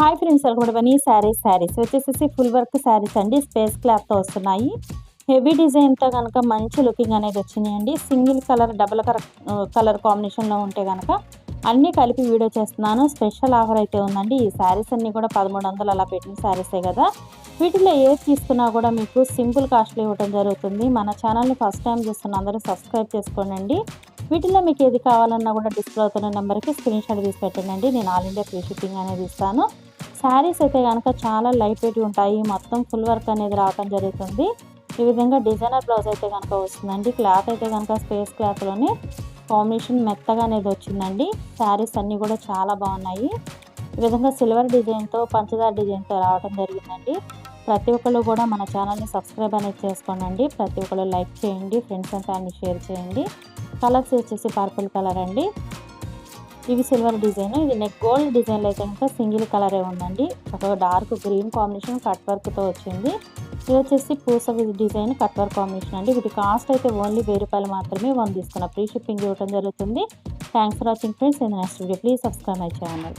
Hi friends welcome saris saris వచ్చేసేసి full work saris అండి. Space క్లాత్తో వస్తున్నాయి. హెవీ డిజైన్తో కనుక మంచి లుకింగ్ అనేది వచ్చినాయండి. Single colour double colour colour కాంబినేషన్లో ఉంటే కనుక అన్నీ కలిపి వీడియో చేస్తున్నాను. స్పెషల్ ఆఫర్ అయితే ఉందండి. ఈ శారీస్ అన్నీ కూడా పదమూడు వందలు అలా పెట్టిన శారీసే కదా. వీటిలో ఏది తీసుకున్నా కూడా మీకు సింపుల్ కాస్ట్లో ఇవ్వడం జరుగుతుంది. మన ఛానల్ని ఫస్ట్ టైం చూస్తున్న అందరూ సబ్స్క్రైబ్ చేసుకోండి వీటిలో మీకు ఏది కావాలన్నా కూడా డిస్ప్లే అవుతున్న నెంబర్కి స్క్రీన్ షాట్ తీసి పెట్టండి. నేను ఆల్ ఇండియా ఫ్రీ షిప్పింగ్ అనేది ఇస్తాను. శారీస్ అయితే కనుక చాలా లైట్ వెయిట్ ఉంటాయి. మొత్తం ఫుల్ వర్క్ అనేది రావడం జరుగుతుంది. ఈ విధంగా డిజైనర్ బ్లౌజ్ అయితే కనుక వస్తుందండి. క్లాత్ అయితే కనుక స్పేస్ క్లాత్లోనే కాంబినేషన్ మెత్తగా అనేది వచ్చిందండి. శారీస్ అన్నీ కూడా చాలా బాగున్నాయి. ఈ విధంగా సిల్వర్ డిజైన్తో పంచదార డిజైన్తో రావడం జరిగిందండి. ప్రతి ఒక్కళ్ళు కూడా మన ఛానల్ని సబ్స్క్రైబ్ అనేది చేసుకోండి ప్రతి ఒక్కళ్ళు లైక్ చేయండి. ఫ్రెండ్స్ అండ్ ఫ్యామిలీ షేర్ చేయండి. కలర్స్ వచ్చేసి పర్పుల్ కలర్ అండి. ఇవి సిల్వర్ డిజైన్ ఇది నెక్ గోల్డ్ డిజైన్లో అయితే కనుక సింగిల్ కలరే ఉందండి. ఒక డార్క్ గ్రీన్ కాంబినేషన్ కట్ వర్క్తో వచ్చింది. ఇది వచ్చేసి పూస డిజైన్ కట్ వర్క్ కాంబినేషన్ అండి. వీటి కాస్ట్ అయితే ఓన్లీ వెయ్యి రూపాయలు మాత్రమే వన్ తీసుకున్న ఫ్రీ షిప్పింగ్ ఇవ్వడం జరుగుతుంది. Thanks for watching friends. In next video please subscribe my channel.